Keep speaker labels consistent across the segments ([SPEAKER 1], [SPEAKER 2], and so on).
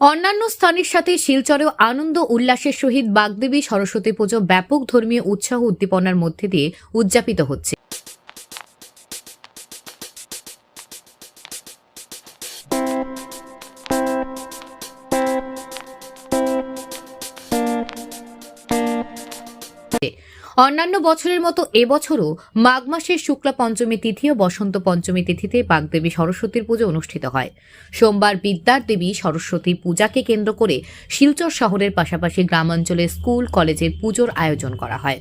[SPEAKER 1] অন্যান্য স্থানের সাথে শিলচরেও আনন্দ উল্লাসের সহিত বাগদেবী সরস্বতী পুজো ব্যাপক ধর্মীয় উৎসাহ উদ্দীপনার মধ্যে দিয়ে উদযাপিত হচ্ছে। অন্যান্য বছরের মতো এবছরও মাঘ মাসের শুক্লা পঞ্চমী তিথি ও বসন্ত পঞ্চমী তিথিতে বাগদেবী সরস্বতীর পুজো অনুষ্ঠিত হয়। সোমবার বিদ্যার দেবী সরস্বতী পূজাকে কেন্দ্র করে শিলচর শহরের পাশাপাশি গ্রামাঞ্চলে স্কুল, কলেজের পুজোর আয়োজন করা হয়।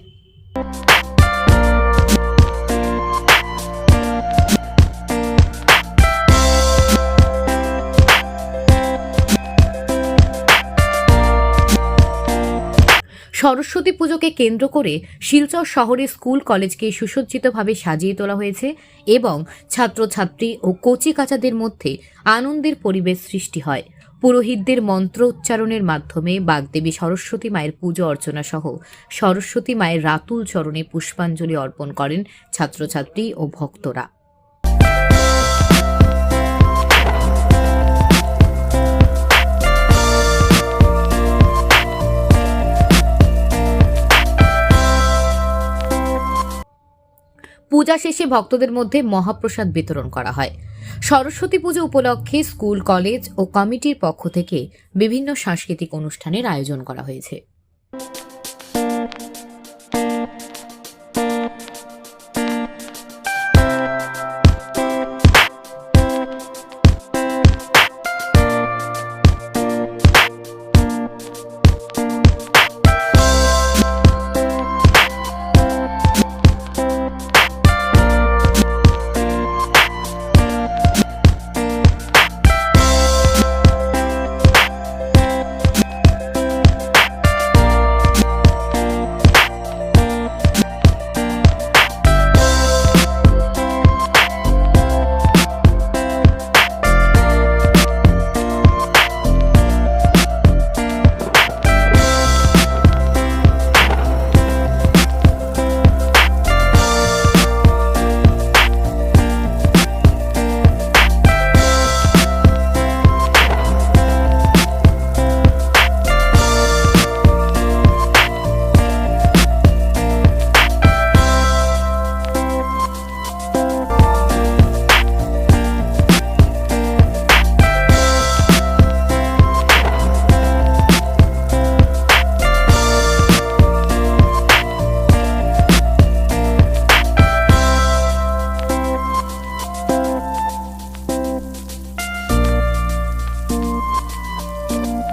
[SPEAKER 1] সরস্বতী পুজোকে কেন্দ্র করে শিলচর শহরে স্কুল কলেজকে সুসজ্জিতভাবে সাজিয়ে তোলা হয়েছে এবং ছাত্রছাত্রী ও কচি কাচাদের মধ্যে আনন্দের পরিবেশ সৃষ্টি হয়। পুরোহিতদের মন্ত্র উচ্চারণের মাধ্যমে বাগদেবী সরস্বতী মায়ের পুজো অর্চনা সহ সরস্বতী মায়ের রাতুল চরণে পুষ্পাঞ্জলি অর্পণ করেন ছাত্রছাত্রী ও ভক্তরা। পূজা শেষে ভক্তদের মধ্যে মহাপ্রসাদ বিতরণ করা হয়। সরস্বতী পুজো উপলক্ষে স্কুল, কলেজ ও কমিটির পক্ষ থেকে বিভিন্ন সাংস্কৃতিক অনুষ্ঠানের আয়োজন করা হয়েছে।